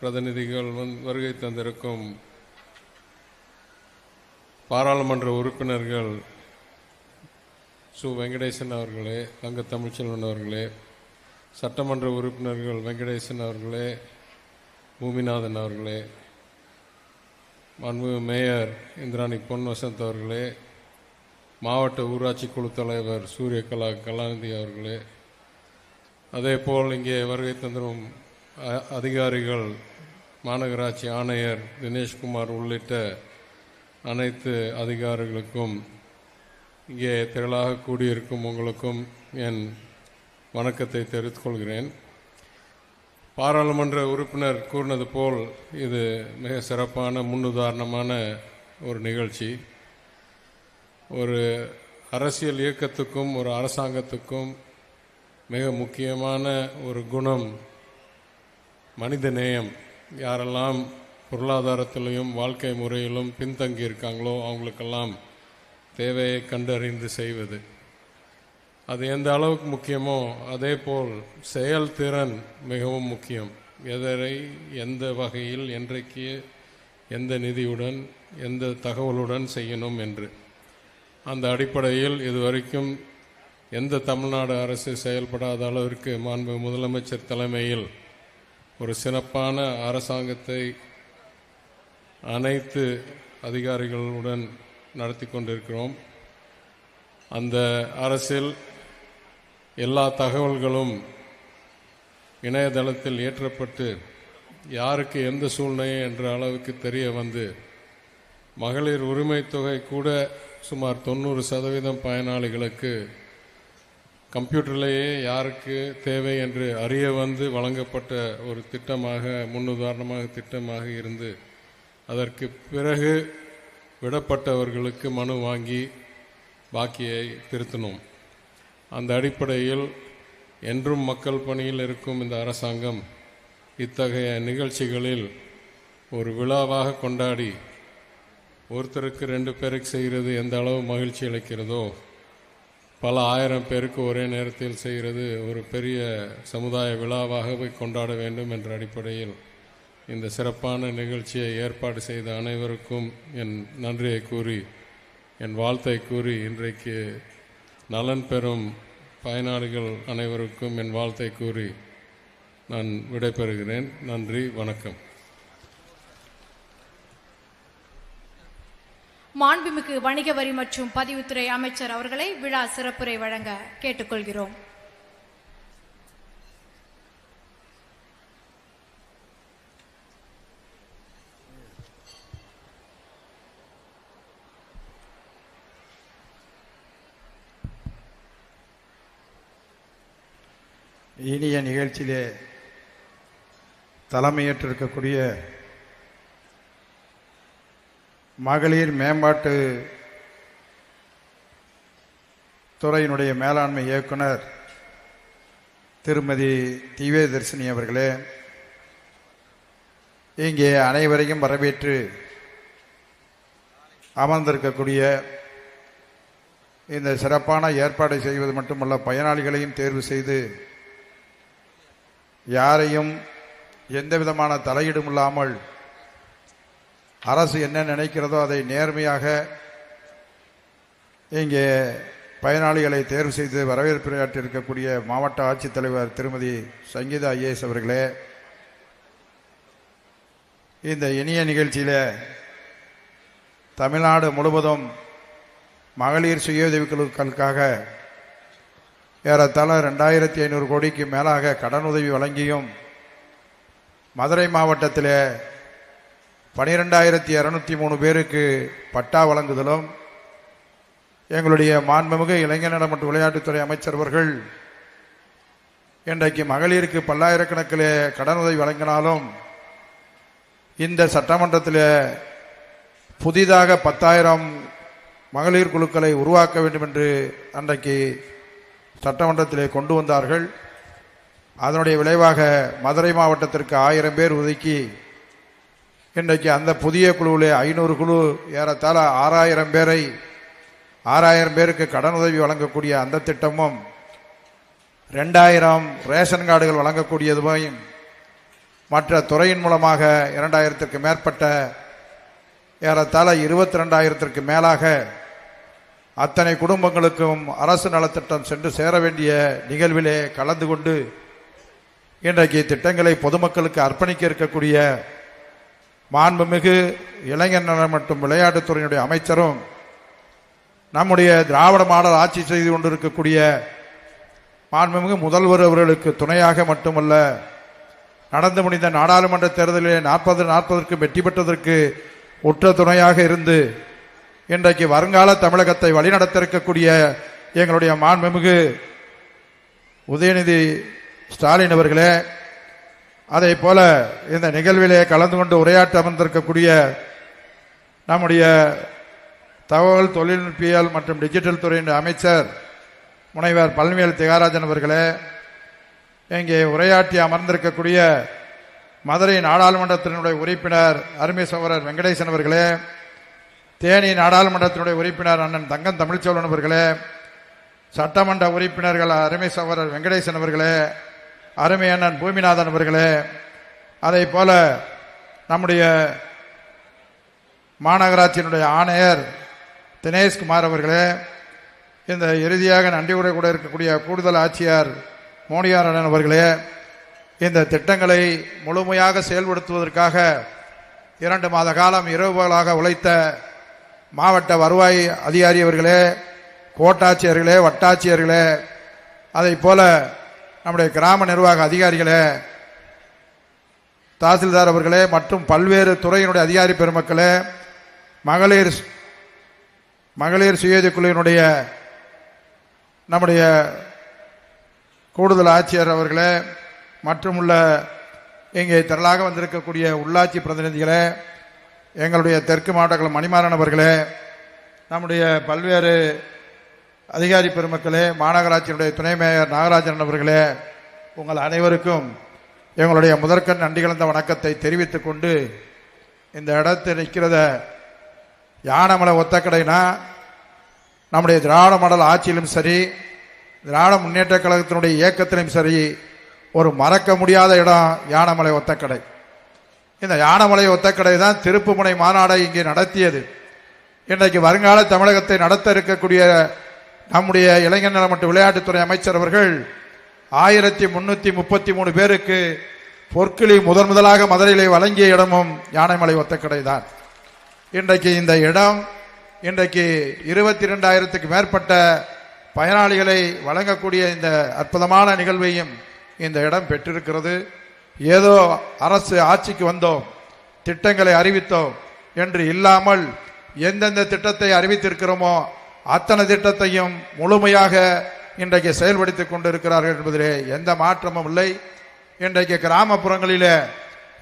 பிரதிநிதிகள் வருகை தந்திருக்கும் பாராளுமன்ற உறுப்பினர்கள் சு. வெங்கடேசன் அவர்களே தங்க தமிழ்ச்செல்வன் அவர்களே சட்டமன்ற உறுப்பினர்கள் வெங்கடேசன் அவர்களே பூமிநாதன் அவர்களே மன்மு மேயர் இந்திராணி பொன் வசந்த் அவர்களே மாவட்ட ஊராட்சி குழு தலைவர் சூரியகலா கலாநிதி அவர்களே அதேபோல் இங்கே வருகை தந்திரும் அ- அதிகாரிகள் மாநகராட்சி ஆணையர் தினேஷ்குமார் உள்ளிட்ட அனைத்து அதிகாரிகளுக்கும் இங்கே திரளாக கூடியிருக்கும் உங்களுக்கும் என் வணக்கத்தை தெரிவித்துக் கொள்கிறேன். பாராளுமன்ற உறுப்பினர் கூறினது போல் இது மிக சிறப்பான முன்னுதாரணமான ஒரு நிகழ்ச்சி. ஒரு அரசியல் இயக்கத்துக்கும் ஒரு அரசாங்கத்துக்கும் மிக முக்கியமான ஒரு குணம் மனித நேயம். யாரெல்லாம் பொருளாதாரத்திலையும் வாழ்க்கை முறையிலும் பின்தங்கி இருக்காங்களோ அவங்களுக்கெல்லாம் தேவையை கண்டறிந்து செய்வது. அது எந்த அளவுக்கு முக்கியமோ அதே போல் செயல்திறன் மிகவும் முக்கியம். எதரை எந்த வகையில் என்றைக்கு எந்த நிதியுடன் எந்த தகவலுடன் செய்யணும் என்று. அந்த அடிப்படையில் இதுவரைக்கும் எந்த தமிழ்நாடு அரசு செயல்படாத அளவிற்கு மாண்பு முதலமைச்சர் தலைமையில் ஒரு சிறப்பான அரசாங்கத்தை அனைத்து அதிகாரிகளுடன் நடத்தி கொண்டிருக்கிறோம். அந்த அரசில் எல்லா தகவல்களும் இணையதளத்தில் ஏற்றப்பட்டு யாருக்கு எந்த சூழ்நிலை என்ற அளவுக்கு தெரிய வந்து மகளிர் உரிமை தொகை கூட சுமார் தொண்ணூறு சதவீதம் பயனாளிகளுக்கு கம்ப்யூட்டர்லேயே யாருக்கு தேவை என்று அறிய வந்து வழங்கப்பட்ட ஒரு திட்டமாக முன்னுதாரணமாக திட்டமாக இருந்து அதற்கு பிறகு விடப்பட்டவர்களுக்கு மனு வாங்கி பாக்கியை திருத்தினோம் அந்த அடிப்படையில் என்றும் மக்கள் பணியில் இருக்கும் இந்த அரசாங்கம் இத்தகைய நிகழ்ச்சிகளில் ஒரு விழாவாக கொண்டாடி ஒருத்தருக்கு ரெண்டு பேருக்கு செய்கிறது எந்த அளவு மகிழ்ச்சி அளிக்கிறதோ பல ஆயிரம் பேருக்கு ஒரே நேரத்தில் செய்கிறது ஒரு பெரிய சமுதாய விழாவாகவே கொண்டாட வேண்டும் என்ற அடிப்படையில் இந்த சிறப்பான நிகழ்ச்சியை ஏற்பாடு செய்த அனைவருக்கும் என் நன்றியை கூறி என் வாழ்த்தை கூறி இன்றைக்கு நலன் பெறும் பயனாளிகள் அனைவருக்கும் என் வாழ்த்தை கூறி நான் விடைபெறுகிறேன். நன்றி வணக்கம். மாண்புமிகு வணிக வரி மற்றும் பதிவுத்துறை அமைச்சர் அவர்களை விழா சிறப்புரை வழங்க கேட்டுக்கொள்கிறோம். இனிய நிகழ்ச்சியிலே தலைமையேற்றிருக்கக்கூடிய மகளிர் மேம்பாட்டு துறையினுடைய மேலாண்மை இயக்குனர் திருமதி திவ்யதர்சினி அவர்களே இங்கே அனைவரையும் வரவேற்று அமர்ந்திருக்கக்கூடிய இந்த சிறப்பான ஏற்பாடை செய்வது மட்டுமல்ல பயனாளிகளையும் தேர்வு செய்து யாரையும் எந்த விதமான தலையீடும் இல்லாமல் அரசு என்ன நினைக்கிறதோ அதை நேர்மையாக இங்கே பயனாளிகளை தேர்வு செய்து வரவேற்புரையாற்றிருக்கக்கூடிய மாவட்ட ஆட்சித்தலைவர் திருமதி சங்கீதா ஐஏஎஸ் அவர்களே இந்த இனிய நிகழ்ச்சியில் தமிழ்நாடு முழுவதும் மகளிர் சுயஉதவிக்குழுக்களுக்காக ஏறத்தாழ ரெண்டாயிரத்தி ஐநூறு கோடிக்கு மேலாக கடனுதவி வழங்கியும் மதுரை மாவட்டத்தில் பனிரெண்டாயிரத்தி இரநூத்தி மூணு பேருக்கு பட்டா வழங்குதலும் எங்களுடைய மாண்புமிகு இளைஞர் மற்றும் விளையாட்டுத்துறை அமைச்சர் அவர்கள் இன்றைக்கு மகளிருக்கு பல்லாயிரக்கணக்கில் கடனுதவி வழங்கினாலும் இந்த சட்டமன்றத்தில் புதிதாக பத்தாயிரம் மகளிர் குழுக்களை உருவாக்க வேண்டும் என்று அன்றைக்கு சட்டமன்றத்திலே கொண்டு வந்தார்கள். அதனுடைய விளைவாக மதுரை மாவட்டத்திற்கு ஆயிரம் பேர் ஒதுக்கி இன்றைக்கு அந்த புதிய குழுவிலே ஐநூறு குழு ஏறத்தாழ ஆறாயிரம் பேரை ஆறாயிரம் பேருக்கு கடனுதவி வழங்கக்கூடிய அந்த திட்டமும் ரெண்டாயிரம் ரேஷன் கார்டுகள் வழங்கக்கூடியதுமையும் மற்ற துறையின் மூலமாக இரண்டாயிரத்திற்கு மேற்பட்ட ஏறத்தாழ இருபத்தி ரெண்டாயிரத்திற்கு மேலாக அத்தனை குடும்பங்களுக்கும் அரசு நலத்திட்டம் சென்று சேர வேண்டிய நிகழ்விலே கலந்து கொண்டு இன்றைக்கு திட்டங்களை பொதுமக்களுக்கு அர்ப்பணிக்க இருக்கக்கூடிய மாண்புமிகு இளைஞர் நலன் மற்றும் விளையாட்டுத்துறையினுடைய அமைச்சரும் நம்முடைய திராவிட மாடல் ஆட்சி செய்து கொண்டிருக்கக்கூடிய மாண்புமிகு முதல்வர் அவர்களுக்கு துணையாக மட்டுமல்ல நடந்து முடிந்த நாடாளுமன்ற தேர்தலிலே நாற்பது நாற்பதற்கு வெற்றி பெற்றதற்கு உற்ற துணையாக இருந்து இன்றைக்கு வருங்கால தமிழகத்தை வழிநடத்த இருக்கக்கூடிய எங்களுடைய மாண்புமிகு உதயநிதி ஸ்டாலின் அவர்களே அதே போல இந்த நிகழ்விலே கலந்து கொண்டு உரையாற்ற அமர்ந்திருக்கக்கூடிய நம்முடைய தகவல் தொழில்நுட்பியல் மற்றும் டிஜிட்டல் துறையின் அமைச்சர் முனைவர் பழனிவேல் திகாராஜன் அவர்களே இங்கே உரையாற்றி அமர்ந்திருக்கக்கூடிய மதுரை நாடாளுமன்றத்தினுடைய உறுப்பினர் அருமை சகோதரர் வெங்கடேசன் அவர்களே தேனி நாடாளுமன்றத்தினுடைய உறுப்பினர் அண்ணன் தங்கம் தமிழ்ச்சோழன் அவர்களே சட்டமன்ற உறுப்பினர்கள் அருமை சகோதரர் வெங்கடேசன் அவர்களே அருமை பூமிநாதன் அவர்களே அதே போல நம்முடைய மாநகராட்சியினுடைய ஆணையர் தினேஷ்குமார் அவர்களே இந்த இறுதியாக நன்றி உரை கூட இருக்கக்கூடிய கூடுதல் ஆட்சியார் மோனியார் அண்ணன் அவர்களே இந்த திட்டங்களை முழுமையாக செயல்படுத்துவதற்காக இரண்டு மாத காலம் இரவுகளாக உழைத்த மாவட்ட வருவாய் அதிகாரி அவர்களே கோட்டாட்சியர்களே வட்டாட்சியர்களே அதை போல நம்முடைய கிராம நிர்வாக அதிகாரிகளே தாசில்தார் அவர்களே மற்றும் பல்வேறு துறையினுடைய அதிகாரி பெருமக்களே மகளிர் மகளிர் சுயேதி குழுவினுடைய நம்முடைய கூடுதல் ஆட்சியர் அவர்களே மற்றும் உள்ள இங்கே திரளாக வந்திருக்கக்கூடிய உள்ளாட்சி பிரதிநிதிகளே எங்களுடைய தெற்கு மாவட்டங்கள் மணிமாறன் அவர்களே நம்முடைய பல்வேறு அதிகாரி பெருமக்களே மாநகராட்சியினுடைய துணை மேயர் நாகராஜன் அவர்களே உங்கள் அனைவருக்கும் எங்களுடைய முதற்கண் நன்றி கலந்த வணக்கத்தை தெரிவித்துக் கொண்டு இந்த இடத்தில் நிற்கிறத யானமலை ஒத்தக்கடைனா நம்முடைய திராவிட மடல் ஆட்சியிலும் சரி திராவிட முன்னேற்ற கழகத்தினுடைய இயக்கத்திலும் சரி ஒரு மறக்க முடியாத இடம் யானமலை ஒத்தக்கடை. இந்த யானமலை ஒத்தக்கடை தான் திருப்புமுனை மாநாடை இங்கே நடத்தியது. இன்றைக்கு வருங்கால தமிழகத்தை நடத்த இருக்கக்கூடிய நம்முடைய இளைஞர் நல மற்றும் விளையாட்டுத்துறை அமைச்சர் அவர்கள் ஆயிரத்தி முன்னூத்தி முப்பத்தி மூணு பேருக்கு பொற்கிளி முதன் முதலாக மதுரையிலே வழங்கிய இடமும் யானைமலை ஒத்தக்கடை தான் இன்றைக்கு இந்த இடம் இன்றைக்கு இருபத்தி ரெண்டாயிரத்துக்கு மேற்பட்ட பயனாளிகளை வழங்கக்கூடிய இந்த அற்புதமான நிகழ்வையும் இந்த இடம் பெற்றிருக்கிறது. ஏதோ அரசு ஆட்சிக்கு வந்தோம் திட்டங்களை அறிவித்தோம் என்று இல்லாமல் எந்தெந்த திட்டத்தை அறிவித்திருக்கிறோமோ அத்தனை திட்டத்தையும் முழுமையாக இன்றைக்கு செயல்படுத்திக் கொண்டிருக்கிறார்கள் என்பதிலே எந்த மாற்றமும் இல்லை. இன்றைக்கு கிராமப்புறங்களிலே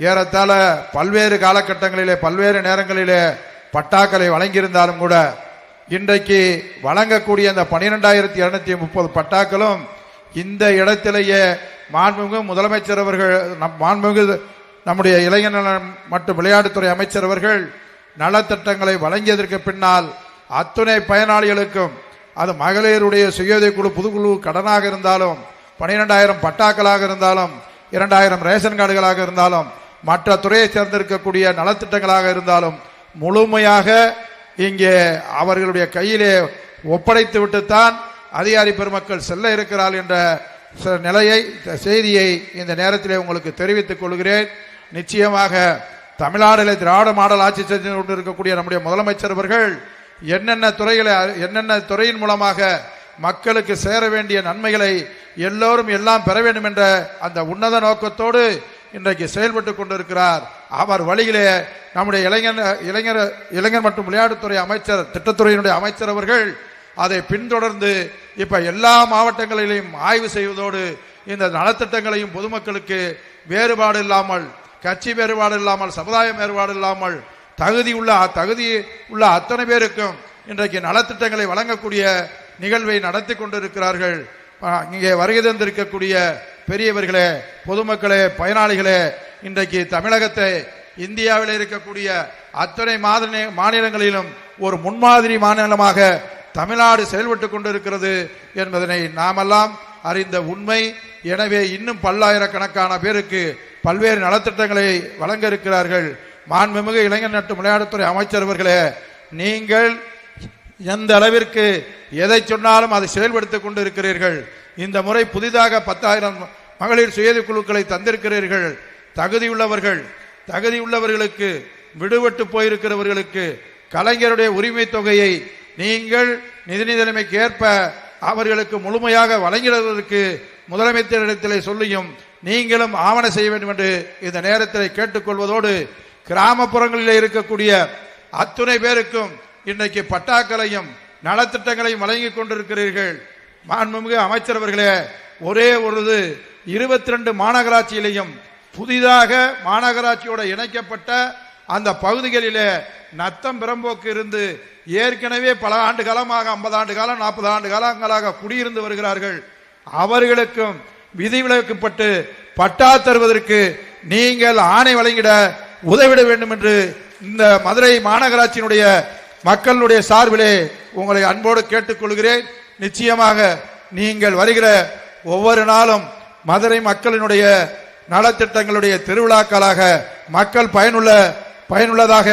ஏறத்தாழ பல்வேறு காலகட்டங்களிலே பல்வேறு நேரங்களிலே பட்டாக்களை வழங்கியிருந்தாலும் கூட இன்றைக்கு வழங்கக்கூடிய அந்த பனிரெண்டாயிரத்தி இருநூத்தி முப்பது பட்டாக்களும் இந்த இடத்திலேயே மாண்புமிகு முதலமைச்சர் அவர்கள் நம் மாண்புமிகு நம்முடைய இளைஞர் நலன் மற்றும் விளையாட்டுத்துறை அமைச்சர் அவர்கள் நலத்திட்டங்களை வழங்கியதற்கு பின்னால் அத்துணை பயனாளிகளுக்கும் அது மகளிருடைய சுயோதய குழு புதுக்குழு கடனாக இருந்தாலும் பனிரெண்டாயிரம் பட்டாக்களாக இருந்தாலும் இரண்டாயிரம் ரேஷன் கார்டுகளாக இருந்தாலும் மற்ற துறையை சேர்ந்திருக்கக்கூடிய நலத்திட்டங்களாக இருந்தாலும் முழுமையாக இங்கே அவர்களுடைய கையிலே ஒப்படைத்து விட்டுத்தான் அதிகாரி பெருமக்கள் செல்ல இருக்கிறார் என்ற ச- நிலையை செய்தியை இந்த நேரத்திலே உங்களுக்கு தெரிவித்துக் கொள்கிறேன். நிச்சயமாக தமிழ்நாடுல திராவிட மாடல் ஆட்சி செஞ்சு கொண்டிருக்கக்கூடிய நம்முடைய முதலமைச்சர் அவர்கள் என்னென்ன துறைகளை என்னென்ன துறையின் மூலமாக மக்களுக்கு சேர வேண்டிய நன்மைகளை எல்லோரும் எல்லாம் பெற வேண்டும் என்ற அந்த உன்னத நோக்கத்தோடு இன்றைக்கு செயல்பட்டு கொண்டிருக்கிறார். அவர் வழியிலே நம்முடைய இளைஞர் இளைஞர் இளைஞர் மற்றும் விளையாட்டுத்துறை அமைச்சர் திட்டத்துறையினுடைய அமைச்சர் அவர்கள் அதை பின்தொடர்ந்து இப்போ எல்லா மாவட்டங்களிலும் ஆய்வு செய்வதோடு இந்த நலத்திட்டங்களையும் பொதுமக்களுக்கு வேறுபாடு இல்லாமல் கட்சி வேறுபாடு இல்லாமல் சமுதாய வேறுபாடு இல்லாமல் தகுதி உள்ள தகுதி உள்ள அத்தனை பேருக்கும் இன்றைக்கு நலத்திட்டங்களை வழங்கக்கூடிய நிகழ்வை நடத்தி கொண்டிருக்கிறார்கள். இங்கே வருகை தந்திருக்கக்கூடிய பெரியவர்களே பொதுமக்களே பயனாளிகளே இன்றைக்கு தமிழகத்தை இந்தியாவில் இருக்கக்கூடிய அத்தனை மாதிரி மாநிலங்களிலும் ஒரு முன்மாதிரி மாநிலமாக தமிழ்நாடு செயல்பட்டு கொண்டிருக்கிறது என்பதனை நாமெல்லாம் அறிந்த உண்மை. எனவே இன்னும் பல்லாயிரக்கணக்கான பேருக்கு பல்வேறு நலத்திட்டங்களை வழங்க இருக்கிறார்கள். மாண்புமிகு இளைஞர் நட்டு விளையாட்டுத்துறை அமைச்சர் அவர்களே நீங்கள் எந்த அளவிற்கு எதை சொன்னாலும் அதை செயல்படுத்திக் கொண்டு இருக்கிறீர்கள் இந்த முறை புதிதாக பத்தாயிரம் மகளிர் சுயதி குழுக்களை தந்திருக்கிறீர்கள். தகுதியுள்ளவர்கள் தகுதியுள்ளவர்களுக்கு விடுபட்டு போயிருக்கிறவர்களுக்கு கலைஞருடைய உரிமை தொகையை நீங்கள் நிதி நிலைமைக்கு ஏற்ப அவர்களுக்கு முழுமையாக வழங்குவதற்கு முதலமைச்சரிடத்திலே சொல்லியும் நீங்களும் ஆவண செய்ய வேண்டும் என்று இந்த நேரத்தில் கேட்டுக்கொள்வதோடு கிராமப்புறங்களில் இருக்கக்கூடிய அத்துணை பேருக்கும் இன்றைக்கு பட்டாக்களையும் நலத்திட்டங்களையும் வழங்கிக் கொண்டிருக்கிறீர்கள். மாண்புமிகு அமைச்சர் அவர்களே ஒரே ஒரு இருபத்தி ரெண்டு மாநகராட்சியிலையும் புதிதாக மாநகராட்சியோட இணைக்கப்பட்ட அந்த பகுதிகளிலே நத்தம் பிறம்போக்கு இருந்து ஏற்கனவே பல ஆண்டு காலமாக ஐம்பது ஆண்டு காலம் நாற்பது ஆண்டு காலங்களாக குடியிருந்து வருகிறார்கள். அவர்களுக்கும் விதிவிலக்கப்பட்டு பட்டா தருவதற்கு நீங்கள் ஆணை வழங்கிட உதவிட வேண்டும் என்று இந்த மதுரை மாநகராட்சியினுடைய மக்களுடைய சார்பிலே உங்களை அன்போடு கேட்டுக்கொள்கிறேன். நிச்சயமாக நீங்கள் வருகிற ஒவ்வொரு நாளும் மதுரை மக்களினுடைய நலத்திட்டங்களுடைய திருவிழாக்களாக மக்கள் பயனுள்ள பயனுள்ளதாக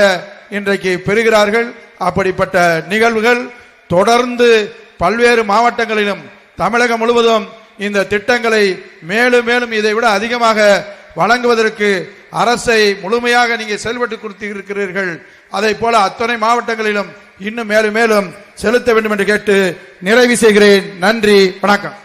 இன்றைக்கு பெறுகிறார்கள். அப்படிப்பட்ட நிகழ்வுகள் தொடர்ந்து பல்வேறு மாவட்டங்களிலும் தமிழகம் முழுவதும் இந்த திட்டங்களை மேலும் மேலும் இதை விட அதிகமாக வழங்குவதற்கு அரசை முழுமையாக நீங்க செயல்பட்டு கொடுத்து இருக்கிறீர்கள் அதை போல அத்தனை மாவட்டங்களிலும் இன்னும் மேலும் மேலும் செலுத்த வேண்டும் என்று கேட்டு நிறைவு செய்கிறேன். நன்றி வணக்கம்.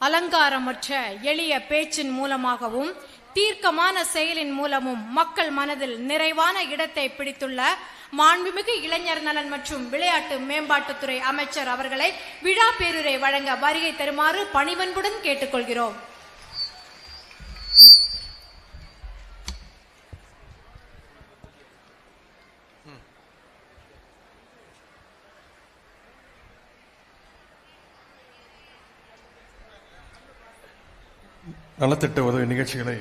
அலங்காரமற்ற எளிய பேச்சின் மூலமாகவும் தீர்க்கமான செயலின் மூலமும் மக்கள் மனதில் நிறைவான இடத்தை பிடித்துள்ள மாண்புமிகு இளைஞர் நலன் மற்றும் விளையாட்டு மேம்பாட்டுத்துறை அமைச்சர் அவர்களை விழா பேருரை வழங்க வருகை தருமாறு பணிவன்புடன் கேட்டுக்கொள்கிறோம். நலத்திட்ட உதவி நிகழ்ச்சிகளை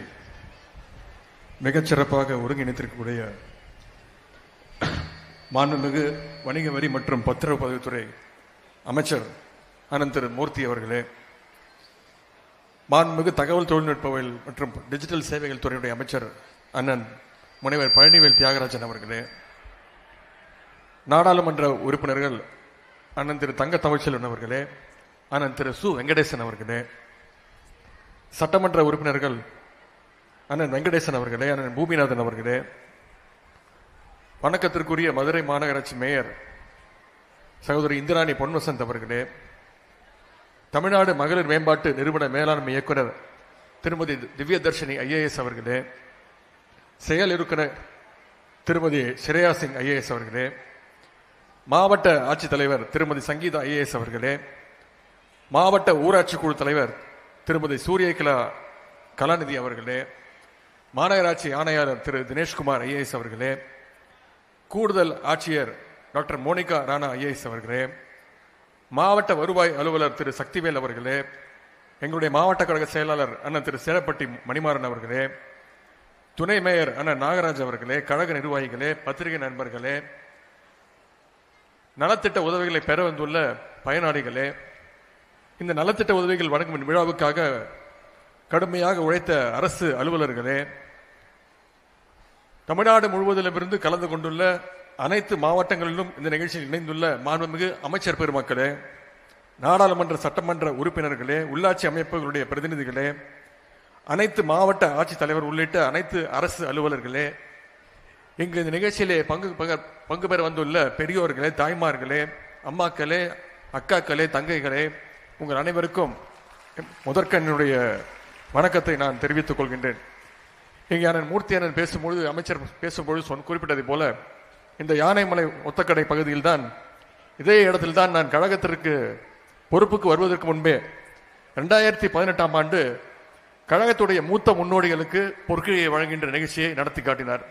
மிகச்சிறப்பாக ஒருங்கிணைத்திருக்கக்கூடிய மாண்புமிகு வணிக வரி மற்றும் பத்திரப்பதிவுத்துறை அமைச்சர் அனந்த் திரு மூர்த்தி அவர்களே மாண்புமிகு தகவல் தொழில்நுட்பவியல் மற்றும் டிஜிட்டல் சேவைகள் துறையுடைய அமைச்சர் அண்ணன் முனைவர் பழனிவேல் தியாகராஜன் அவர்களே நாடாளுமன்ற உறுப்பினர்கள் அண்ணன் திரு தங்க தமிழ்ச்செல்வன் அவர்களே அண்ணன் திரு சு வெங்கடேசன் அவர்களே சட்டமன்ற உறுப்பினர்கள் அண்ணன் வெங்கடேசன் அவர்களே அண்ணன் பூமிநாதன் அவர்களே வணக்கத்திற்குரிய மதுரை மாநகராட்சி மேயர் சகோதரி இந்திராணி பொன்வசந்த் அவர்களே தமிழ்நாடு மகளிர் மேம்பாட்டு நிறுவன மேலாண்மை இயக்குனர் திருமதி திவ்ய தர்ஷினி ஐஏஎஸ் அவர்களே செயல் இயக்குனர் திருமதி ஸ்ரேயா சிங் ஐஏஎஸ் அவர்களே மாவட்ட ஆட்சித்தலைவர் திருமதி சங்கீதா ஐஏஎஸ் அவர்களே மாவட்ட ஊராட்சி குழு தலைவர் திருமதி சூரியகலா கலாநிதி அவர்களே மாநகராட்சி ஆணையாளர் திரு தினேஷ்குமார் ஐஏஎஸ் அவர்களே கூடுதல் ஆட்சியர் டாக்டர் மோனிகா ராணா ஐஏஎஸ் அவர்களே மாவட்ட வருவாய் அலுவலர் திரு சக்திவேல் அவர்களே எங்களுடைய மாவட்ட கழக செயலாளர் அண்ணன் திரு சேலப்பட்டி மணிமாறன் அவர்களே துணை மேயர் அண்ணன் நாகராஜ் அவர்களே கழக நிர்வாகிகளே பத்திரிகை நண்பர்களே நலத்திட்ட உதவிகளை பெற வந்துள்ள பயனாளிகளே இந்த நலத்திட்ட உதவிகள் வழங்கும் விழாவுக்காக கடுமையாக உழைத்த அரசு அலுவலர்களே தமிழ்நாடு முழுவதிலுமிருந்து கலந்து கொண்டுள்ள அனைத்து மாவட்டங்களிலும் இந்த நிகழ்ச்சியில் இணைந்துள்ள மாண்புமிகு அமைச்சர் பெருமக்களே நாடாளுமன்ற சட்டமன்ற உறுப்பினர்களே உள்ளாட்சி அமைப்புகளுடைய பிரதிநிதிகளே அனைத்து மாவட்ட ஆட்சித்தலைவர் உள்ளிட்ட அனைத்து அரசு அலுவலர்களே இங்கு இந்த நிகழ்ச்சியிலே பங்கு பங்கு பெற வந்துள்ள பெரியோர்களே தாய்மார்களே அம்மாக்களே அக்காக்களே தங்கைகளே உங்கள் அனைவருக்கும் முதற்கண்ணுடைய வணக்கத்தை நான் தெரிவித்துக் கொள்கின்றேன். இங்கே அண்ணன் மூர்த்தி அண்ணன் பேசும்பொழுது அமைச்சர் பேசும்பொழுது சொன் குறிப்பிட்டதை போல இந்த யானைமலை ஒத்தக்கடை பகுதியில்தான் இதே இடத்தில்தான் நான் கழகத்திற்கு பொறுப்புக்கு வருவதற்கு முன்பே ரெண்டாயிரத்தி பதினெட்டாம் ஆண்டு கழகத்துடைய மூத்த முன்னோடிகளுக்கு பொற்கிழியை வழங்குகின்ற நிகழ்ச்சியை நடத்தி காட்டினார்.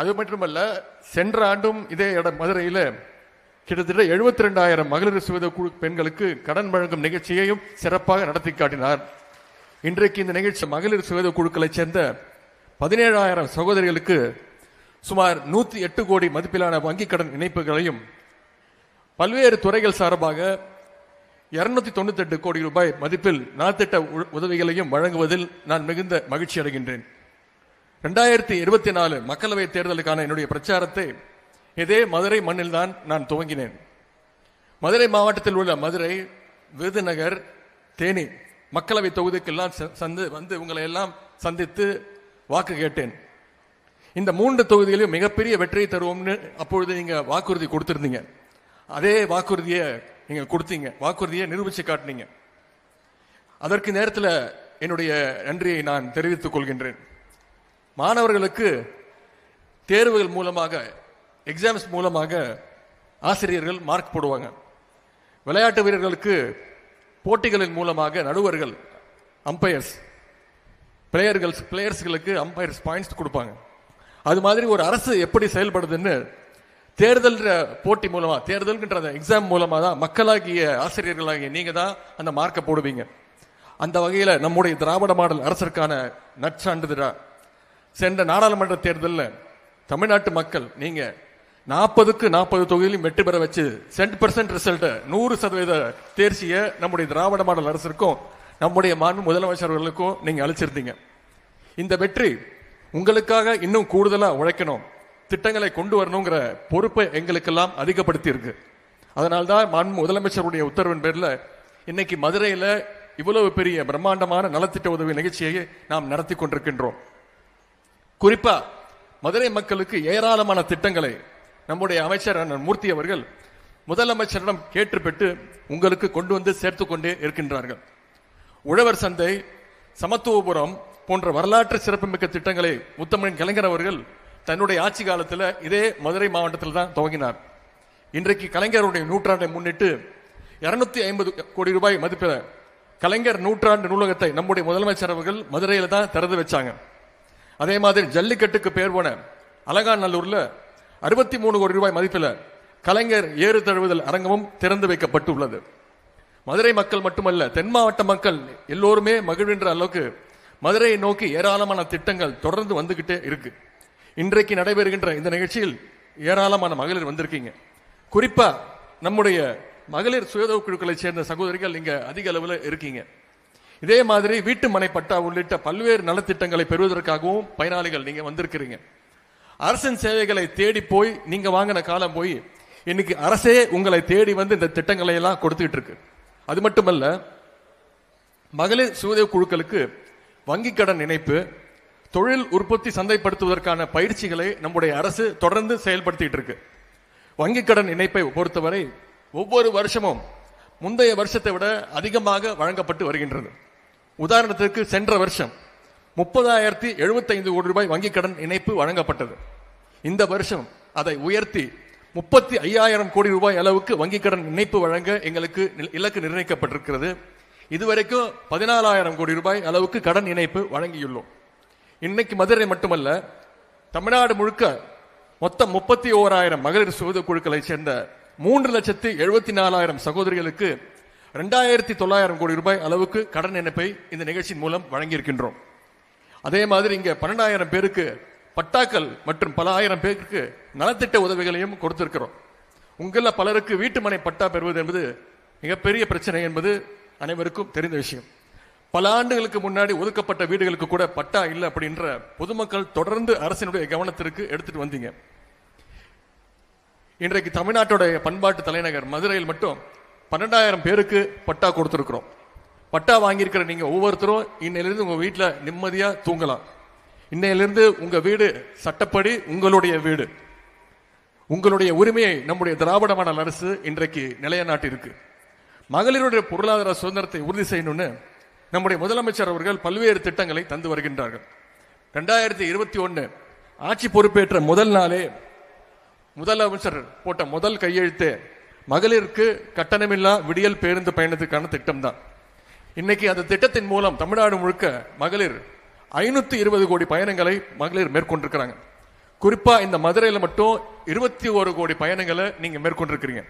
அது மட்டுமல்ல சென்ற ஆண்டும் இதே இடம் மதுரையில் கிட்டத்தட்ட எழுபத்தி ரெண்டாயிரம் மகளிர் சுவித குழு பெண்களுக்கு கடன் வழங்கும் நிகழ்ச்சியையும் சிறப்பாக நடத்தி காட்டினார். இன்றைக்கு இந்த நிகழ்ச்சி மகளிர் சுவேத குழுக்களைச் சேர்ந்த பதினேழாயிரம் சகோதரிகளுக்கு சுமார் நூத்தி எட்டு கோடி மதிப்பிலான வங்கிக் கடன் இணைப்புகளையும் பல்வேறு துறைகள் சார்பாக இருநூத்தி தொண்ணூத்தி எட்டு கோடி ரூபாய் மதிப்பில் நலத்திட்ட உ- உதவிகளையும் வழங்குவதில் நான் மிகுந்த மகிழ்ச்சி அடைகின்றேன். ரெண்டாயிரத்தி இருபத்தி நாலு மக்களவை தேர்தலுக்கான என்னுடைய பிரச்சாரத்தை இதே மதுரை மண்ணில்தான் நான் துவங்கினேன். மதுரை மாவட்டத்தில் உள்ள மதுரை விருதுநகர் தேனி மக்களவை தொகுதிக்கெல்லாம் ச- சந்து வந்து உங்களை எல்லாம் சந்தித்து வாக்கு கேட்டேன். இந்த மூன்று தொகுதிகளையும் மிகப்பெரிய வெற்றியை தருவோம்னு அப்பொழுது நீங்கள் வாக்குறுதி கொடுத்துருந்தீங்க. அதே வாக்குறுதியை நீங்கள் கொடுத்தீங்க. வாக்குறுதியை நிரூபித்து காட்டினீங்க. அதற்கு நேரத்தில் என்னுடைய நன்றியை நான் தெரிவித்துக் கொள்கின்றேன். மாணவர்களுக்கு தேர்வுகள் மூலமாக எக்ஸாம்ஸ் மூலமாக ஆசிரியர்கள் மார்க் போடுவாங்க. விளையாட்டு வீரர்களுக்கு போட்டிகளின் மூலமாக நடுவர்கள் அம்பையர்ஸ் பிளேயர்கள் பிளேயர்ஸ்களுக்கு அம்பையர்ஸ் பாயிண்ட்ஸ் கொடுப்பாங்க. அது மாதிரி ஒரு அரசு எப்படி செயல்படுதுன்னு தேர்தல் போட்டி மூலமா தேர்தல்ன்ற எக்ஸாம் மூலமா தான் மக்களாகிய ஆசிரியர்களாகிய நீங்க தான் அந்த மார்க்கை போடுவீங்க. அந்த வகையில் நம்முடைய திராவிட மாடல் அரசிற்கான நற்சான்றிதழா சென்ற நாடாளுமன்ற தேர்தலில் தமிழ்நாட்டு மக்கள் நீங்கள் நாற்பதுக்கு நாற்பது தொகுதியிலும் வெற்றி பெற வச்சு சென்ட் பர்சன்ட் ரிசல்ட் நூறு சதவீத தேர்ச்சியை நம்முடைய திராவிட மாடல் அரசிற்கும் நம்முடைய மாண்பு முதலமைச்சர்களுக்கும் நீங்கள் அழைச்சிருந்தீங்க இந்த வெற்றி உங்களுக்காக இன்னும் கூடுதலாக உழைக்கணும் திட்டங்களை கொண்டு வரணுங்கிற பொறுப்பை எங்களுக்கெல்லாம் அதிகப்படுத்தி இருக்கு அதனால்தான் மாண்பு முதலமைச்சருடைய உத்தரவின் பேரில் இன்னைக்கு மதுரையில் இவ்வளவு பெரிய பிரம்மாண்டமான நலத்திட்ட உதவி நிகழ்ச்சியை நாம் நடத்தி கொண்டிருக்கின்றோம். குறிப்பா மதுரை மக்களுக்கு ஏராளமான திட்டங்களை நம்முடைய அமைச்சர் அண்ணன் மூர்த்தி அவர்கள் முதலமைச்சரிடம் கேட்டு பெற்று உங்களுக்கு கொண்டு வந்து சேர்த்து கொண்டே இருக்கின்றார்கள். உழவர் சந்தை சமத்துவபுரம் போன்ற வரலாற்று சிறப்புமிக்க திட்டங்களை முத்தமிழ் கலைஞர் அவர்கள் தன்னுடைய ஆட்சி காலத்தில் இதே மதுரை மாவட்டத்தில் தான் துவங்கினார். இன்றைக்கு கலைஞருடைய நூற்றாண்டை முன்னிட்டு இருநூத்தி ஐம்பது கோடி ரூபாய் மதிப்பில் கலைஞர் நூற்றாண்டு நூலகத்தை நம்முடைய முதலமைச்சர் அவர்கள் மதுரையில் தான் திறந்து வச்சாங்க. அதே மாதிரி ஜல்லிக்கட்டுக்கு பேர் போன அலங்காநல்லூரில் அறுபத்தி மூணு கோடி ரூபாய் மதிப்பில் கலைஞர் ஏறு தழுவுதல் அரங்கமும் திறந்து வைக்கப்பட்டுள்ளது. மதுரை மக்கள் மட்டுமல்ல தென் மாவட்ட மக்கள் எல்லோருமே மகிழ்கின்ற அளவுக்கு மதுரையை நோக்கி ஏராளமான திட்டங்கள் தொடர்ந்து வந்துகிட்டே இருக்கு. இன்றைக்கு நடைபெறுகின்ற இந்த நிகழ்ச்சியில் ஏராளமான மகளிர் வந்திருக்கீங்க. குறிப்பா நம்முடைய மகளிர் சுயதவு குழுக்களை சேர்ந்த சகோதரிகள் இங்க அதிக அளவில் இருக்கீங்க. இதே மாதிரி வீட்டு மனை பட்டா உள்ளிட்ட பல்வேறு நலத்திட்டங்களை பெறுவதற்காகவும் பயனாளிகள் நீங்க வந்திருக்கிறீங்க. அரசின் சேவைகளை தேடி போய் நீங்க வாங்கின காலம் போய் இன்னைக்கு அரசே உங்களை தேடி வந்து இந்த திட்டங்களை எல்லாம் கொடுத்துட்டு இருக்கு. அது மட்டுமல்ல மகளிர் சுயதேவ குழுக்களுக்கு வங்கிக் கடன் இணைப்பு தொழில் உற்பத்தி சந்தைப்படுத்துவதற்கான பயிற்சிகளை நம்முடைய அரசு தொடர்ந்து செயல்படுத்திட்டு இருக்கு. வங்கிக் கடன் இணைப்பை பொறுத்தவரை ஒவ்வொரு வருஷமும் முந்தைய வருஷத்தை விட அதிகமாக வழங்கப்பட்டு வருகின்றது. உதாரணத்திற்கு சென்ற வருஷம் முப்பதாயிரத்தி எழுபத்தைந்து கோடி ரூபாய் வங்கிக் கடன் இணைப்பு வழங்கப்பட்டது. இந்த வருஷம் அதை உயர்த்தி முப்பத்தி ஐயாயிரம் கோடி ரூபாய் அளவுக்கு வங்கிக் கடன் இணைப்பு வழங்க எங்களுக்கு இலக்கு நிர்ணயிக்கப்பட்டிருக்கிறது. இதுவரைக்கும் பதினாலாயிரம் கோடி ரூபாய் அளவுக்கு கடன் இணைப்பு வழங்கியுள்ளோம். இன்னைக்கு மதுரை மட்டுமல்ல தமிழ்நாடு முழுக்க மொத்தம் முப்பத்தி ஓராயிரம் மகளிர் சுகத குழுக்களை சேர்ந்த மூன்று லட்சத்தி எழுபத்தி நாலாயிரம் சகோதரிகளுக்கு ரெண்டாயிரத்தி தொள்ளாயிரம் கோடி ரூபாய் அளவுக்கு கடன் இணைப்பை இந்த நிகழ்ச்சியின் மூலம் வழங்கியிருக்கின்றோம். அதே மாதிரி இங்கே பன்னெண்டாயிரம் பேருக்கு பட்டாக்கள் மற்றும் பல ஆயிரம் பேருக்கு நலத்திட்ட உதவிகளையும் கொடுத்திருக்கிறோம். உங்களில் பலருக்கு வீட்டுமனை பட்டா பெறுவது என்பது மிகப்பெரிய பிரச்சனை என்பது அனைவருக்கும் தெரிந்த விஷயம். பல ஆண்டுகளுக்கு முன்னாடி ஒதுக்கப்பட்ட வீடுகளுக்கு கூட பட்டா இல்லை அப்படின்ற பொதுமக்கள் தொடர்ந்து அரசினுடைய கவனத்திற்கு எடுத்துட்டு வந்தீங்க. இன்றைக்கு தமிழ்நாட்டுடைய பண்பாட்டு தலைநகர் மதுரையில் மட்டும் பன்னெண்டாயிரம் பேருக்கு பட்டா கொடுத்துருக்குறோம். பட்டா வாங்கியிருக்கிற நீங்க ஒவ்வொருத்தரும் இன்னையிலிருந்து உங்க வீட்டில் நிம்மதியா தூங்கலாம். இன்னையிலிருந்து உங்க வீடு சட்டப்படி உங்களுடைய வீடு. உங்களுடைய உரிமையை நம்முடைய திராவிட மாடல் அரசு இன்றைக்கு நிலையநாட்டி இருக்கு மகளிருடைய பொருளாதார சுதந்திரத்தை உறுதி செய்யணும்னு நம்முடைய முதலமைச்சர் அவர்கள் பல்வேறு திட்டங்களை தந்து வருகின்றார்கள். ரெண்டாயிரத்தி இருபத்தி ஒன்று ஆட்சி பொறுப்பேற்ற முதல் நாளே முதலமைச்சர் போட்ட முதல் கையெழுத்து மகளிருக்கு கட்டணமில்லா விடியல் பேருந்து பயணத்துக்கான திட்டம் தான் இன்னைக்கு அந்த திட்டத்தின் மூலம் தமிழ்நாடு முழுக்க மகளிர் ஐநூத்தி இருபது கோடி பயணங்களை மகளிர் மேற்கொண்டிருக்கிறாங்க. குறிப்பா இந்த மதுரையில மட்டும் இருபத்தி ஒரு கோடி பயணங்களை நீங்க மேற்கொண்டிருக்கிறீங்க.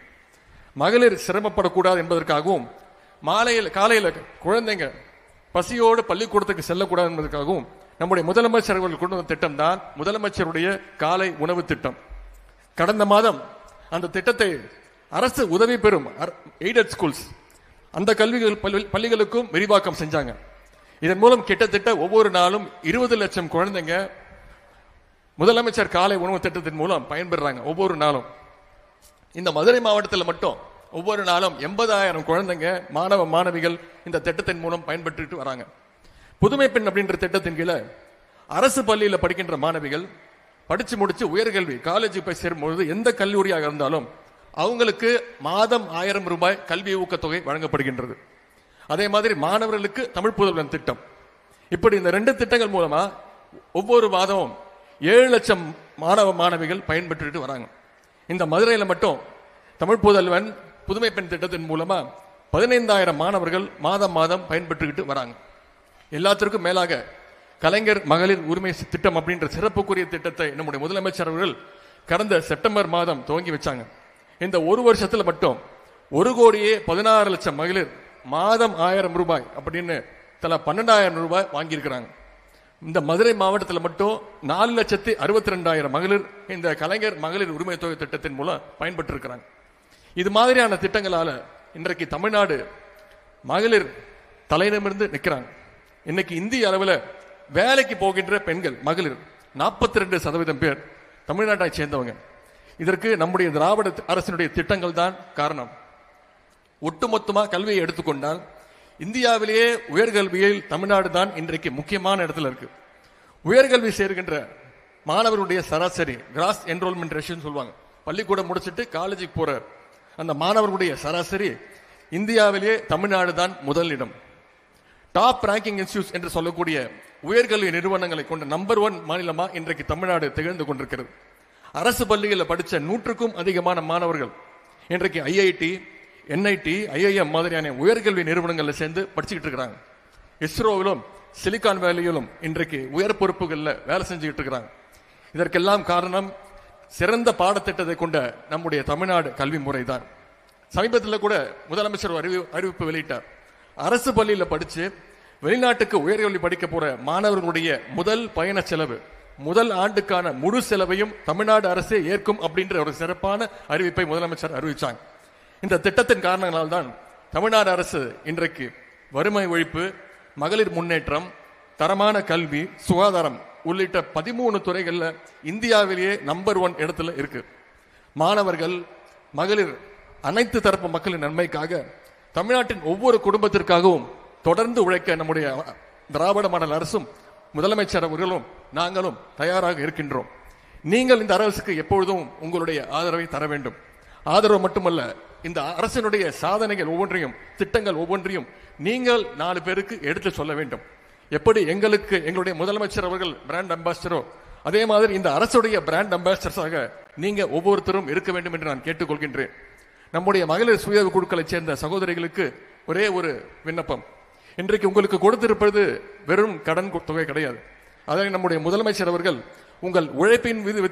மகளிர் சிரமப்படக்கூடாது என்பதற்காகவும் மாலையில் காலையில் குழந்தைங்க பசியோடு பள்ளிக்கூடத்துக்கு செல்லக்கூடாது என்பதற்காகவும் நம்முடைய முதலமைச்சர் அவர்கள் கொண்டு வந்த திட்டம் தான் முதலமைச்சருடைய காலை உணவு திட்டம். கடந்த மாதம் அந்த திட்டத்தை அரசு உதவி பெறும் எய்டட் ஸ்கூல்ஸ் அந்த கல்விகள் பள்ளி- பள்ளிகளுக்கும் விரிவாக்கம் செஞ்சாங்க. இதன் மூலம் கிட்டத்தட்ட ஒவ்வொரு நாளும் இருபது லட்சம் குழந்தைங்க முதலமைச்சர் காலை உணவு திட்டத்தின் மூலம் பயன்பெறாங்க ஒவ்வொரு நாளும். இந்த மதுரை மாவட்டத்தில் மட்டும் ஒவ்வொரு நாளும் எண்பதாயிரம் குழந்தைங்க மாணவ மாணவிகள் இந்த திட்டத்தின் மூலம் பயன்பட்டு வராங்க. புதுமை பெண் அப்படின்ற திட்டத்தின் கீழே அரசு பள்ளியில் படிக்கின்ற மாணவிகள் படித்து முடித்து உயர்கல்வி காலேஜ் போய் சேரும்போது எந்த கல்லூரியாக இருந்தாலும் அவங்களுக்கு மாதம் ஆயிரம் ரூபாய் கல்வி ஊக்கத்தொகை வழங்கப்படுகின்றது. அதே மாதிரி மாணவர்களுக்கு தமிழ் புதல்வன் திட்டம். இப்படி இந்த ரெண்டு திட்டங்கள் மூலமா ஒவ்வொரு மாதமும் ஏழு லட்சம் மாணவ மாணவிகள் பயன்பெற்றுட்டு வராங்க. இந்த மதுரையில் மட்டும் தமிழ் புதல்வன் புதுமை பெண் திட்டத்தின் மூலமா பதினைந்தாயிரம் மாணவர்கள் மாதம் மாதம் பயன்பெற்றுக்கிட்டு வராங்க. எல்லாத்திற்கும் மேலாக கலைஞர் மகளிர் உரிமை திட்டம் அப்படின்ற சிறப்புக்குரிய திட்டத்தை நம்முடைய முதலமைச்சர் அவர்கள் கடந்த செப்டம்பர் மாதம் துவங்கி வச்சாங்க. இந்த ஒரு வருஷத்தில் மட்டும் ஒரு கோடியே பதினாறு லட்சம் மகளிர் மாதம் ஆயிரம் ரூபாய் அப்படின்னு தலா பன்னெண்டாயிரம் ரூபாய் வாங்கியிருக்கிறாங்க. இந்த மதுரை மாவட்டத்தில் மட்டும் நாலு லட்சத்தி அறுபத்தி ரெண்டாயிரம் மகளிர் இந்த கலைஞர் மகளிர் உரிமை தொகை திட்டத்தின் மூலம் பயன்பட்டு இருக்கிறாங்க இது மாதிரியான திட்டங்களால் இன்றைக்கு தமிழ்நாடு மகளிர் தலையிடமிருந்து நிற்கிறாங்க இன்னைக்கு இந்திய அளவில் வேலைக்கு போகின்ற பெண்கள் மகளிர் நாற்பத்தி ரெண்டு சதவீதம் பேர் தமிழ்நாட்டை சேர்ந்தவங்க. இதற்கு நம்முடைய திராவிட அரசினுடைய திட்டங்கள் தான் காரணம். ஒட்டுமொத்தமாக கல்வியை எடுத்துக்கொண்டால் இந்தியாவிலேயே உயர்கல்வியில் தமிழ்நாடு தான் இன்றைக்கு முக்கியமான இடத்துல இருக்கு. உயர்கல்வி சேர்கின்ற மாணவருடைய சராசரி கிராஸ் என்ரோல்மெண்ட் ரேஷன் சொல்லுவாங்க. பள்ளிக்கூடம் முடிச்சிட்டு காலேஜுக்கு போற அந்த மாணவர்களுடைய சராசரி இந்தியாவிலேயே தமிழ்நாடு தான் முதலிடம். டாப் ரேங்கிங் இன்ஸ்டியூட் என்று சொல்லக்கூடிய உயர்கல்வி நிறுவனங்களை கொண்ட நம்பர் ஒன் மாநிலமா இன்றைக்கு தமிழ்நாடு திகழ்ந்து கொண்டிருக்கிறது. அரசு பள்ளிகளில் படித்த நூற்றுக்கும் அதிகமான மாணவர்கள் இன்றைக்கு ஐஐடி என்ஐடி ஐஐஎம் மாதிரியான உயர்கல்வி நிறுவனங்களில் சேர்ந்து படிச்சுக்கிட்டு இருக்கிறாங்க. இஸ்ரோவிலும் சிலிகான் வேலியிலும் இன்றைக்கு உயர் பொறுப்புகளில் வேலை செஞ்சுக்கிட்டு இருக்கிறாங்க. இதற்கெல்லாம் காரணம் சிறந்த பாடத்திட்டத்தை கொண்ட நம்முடைய தமிழ்நாடு கல்வி முறை தான் சமீபத்தில் கூட முதலமைச்சர் அறிவி அறிவிப்பு வெளியிட்டார். அரசு பள்ளியில் படித்து வெளிநாட்டுக்கு உயர்கல்வி படிக்க போகிற மாணவர்களுடைய முதல் பயண செலவு முதல் ஆண்டுக்கான முழு செலவையும் தமிழ்நாடு அரசே ஏற்கும் அப்படின்ற ஒரு சிறப்பான அறிவிப்பை முதலமைச்சர் அறிவிச்சாங்க. இந்த திட்டத்தின் காரணங்களால் தான் தமிழ்நாடு அரசு இன்றைக்கு வறுமை ஒழிப்பு மகளிர் முன்னேற்றம் தரமான கல்வி சுகாதாரம் உள்ளிட்ட பதிமூணு துறைகளில் இந்தியாவிலேயே நம்பர் ஒன் இடத்துல இருக்கு. மாணவர்கள் மகளிர் அனைத்து தரப்பு மக்களின் நன்மைக்காக தமிழ்நாட்டின் ஒவ்வொரு குடும்பத்திற்காகவும் தொடர்ந்து உழைக்க நம்முடைய திராவிட மாடல் அரசும் முதலமைச்சர் அவர்களும் நாங்களும் தயாராக இருக்கின்றோம். நீங்கள் இந்த அரசுக்கு எப்பொழுதும் உங்களுடைய ஆதரவை தர வேண்டும். ஆதரவு மட்டுமல்ல இந்த அரசினுடைய சாதனைகள் ஒவ்வொன்றையும் திட்டங்கள் ஒவ்வொன்றையும் நீங்கள் நாலு பேருக்கு எடுத்து சொல்ல வேண்டும். எப்படி எங்களுக்கு எங்களுடைய முதலமைச்சர் அவர்கள் பிராண்ட் அம்பாசிடரோ அதே மாதிரி இந்த அரசுடைய பிராண்ட் அம்பாசிடர்ஸாக நீங்க ஒவ்வொருத்தரும் இருக்க வேண்டும் என்று நான் கேட்டுக்கொள்கின்றேன். நம்முடைய மகளிர் சுய குழுக்களைச் சேர்ந்த சகோதரிகளுக்கு ஒரே ஒரு விண்ணப்பம். இன்றைக்கு உங்களுக்கு கொடுத்திருப்பது வெறும் கடன் தொகை கிடையாது. அதனை நம்முடைய முதலமைச்சர் அவர்கள் உங்கள் உழைப்பின் மீது